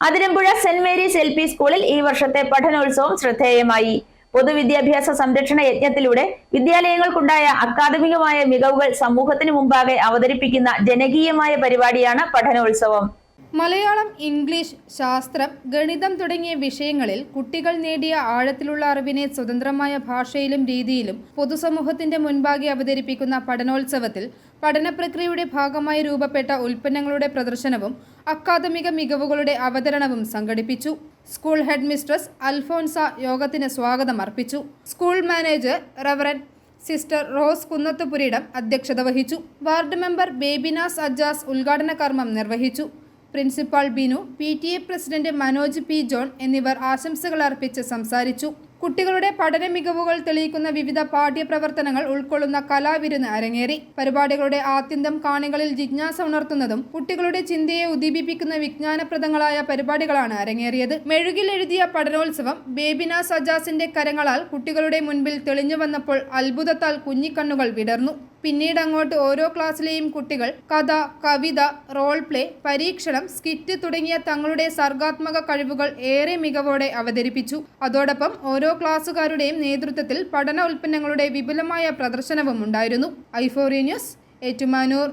Athirampuzha saint Mary's L P സ്കൂളിൽ ഈ വർഷത്തെ പഠനോത്സവം ശ്രദ്ധേയമായി. പൊതുവിദ്യാഭ്യാസ സംരക്ഷണ യജ്ഞത്തിലൂടെ വിദ്യാലയങ്ങൾക്കുണ്ടായ അക്കാദമികമായ മികവുകൾ സമൂഹത്തിന് മുമ്പാകെ അവതരിപ്പിക്കുന്ന ജനകീയമായ പരിപാടിയാണ് പഠനോത്സവം. മലയാളം ഇംഗ്ലീഷ് ശാസ്ത്രം ഗണിതം തുടങ്ങിയ വിഷയങ്ങളിൽ കുട്ടികൾ നേടിയ ആഴത്തിലുള്ള അറിവിനെ സ്വതന്ത്രമായ ഭാഷയിലും രീതിയിലും പൊതുസമൂഹത്തിന്റെ മുൻപാകെ അവതരിപ്പിക്കുന്ന പഠനോത്സവത്തിൽ പഠനപ്രക്രിയയുടെ ഭാഗമായി രൂപപ്പെട്ട ഉൽപ്പന്നങ്ങളുടെ പ്രദർശനവും അക്കാദമിക മികവുകളുടെ അവതരണവും സംഘടിപ്പിച്ചു. സ്കൂൾ ഹെഡ് മിസ്ട്രസ് അൽഫോൻസ യോഗത്തിന് സ്വാഗതം അർപ്പിച്ചു school manager reverend sister Rose Kunnathupuridam അധ്യക്ഷത വഹിച്ചു. വാർഡ് മെമ്പർ ബേബിനാസ് അജാസ് ഉദ്ഘാടന കർമ്മം നിർവഹിച്ചു. Principal Binu P T A president Manoj P John എന്നിവർ ആശംസകൾ അർപ്പിച്ച് സംസാരിച്ചു. കുട്ടികളുടെ പഠന മികവുകൾ തെളിയിക്കുന്ന വിവിധ പാഠ്യപ്രവർത്തനങ്ങൾ ഉൾക്കൊള്ളുന്ന കലാവിരുന്ന് അരങ്ങേറി. പരിപാടികളുടെ ആത്യന്തം കാണികളിൽ ജിജ്ഞാസ ഉണർത്തുന്നതും കുട്ടികളുടെ ചിന്തയെ ഉദ്ദീപിപ്പിക്കുന്ന വിജ്ഞാനപ്രദങ്ങളായ പരിപാടികളാണ് അരങ്ങേറിയത്. മെഴുകിൽ എഴുതിയ പഠനോത്സവം ബേബിന സജാസിന്റെ കരങ്ങളാൽ കുട്ടികളുടെ മുൻപിൽ തെളിഞ്ഞു വന്നപ്പോൾ അത്ഭുതത്താൽ കുഞ്ഞിക്കണ്ണുകൾ വിടർന്നു. പിന്നീട് അങ്ങോട്ട് ഓരോ ക്ലാസ്സിലെയും കുട്ടികൾ കഥ കവിത റോൾ പ്ലേ പരീക്ഷണം സ്കിറ്റ് തുടങ്ങിയ തങ്ങളുടെ സർഗാത്മക കഴിവുകൾ ഏറെ മികവോടെ അവതരിപ്പിച്ചു. അതോടൊപ്പം ഓരോ ക്ലാസ്സുകാരുടെയും നേതൃത്വത്തിൽ പഠന ഉൽപ്പന്നങ്ങളുടെ വിപുലമായ പ്രദർശനവും ഉണ്ടായിരുന്നു. ഐഫോറി ന്യൂസ് ഏറ്റുമാനൂർ.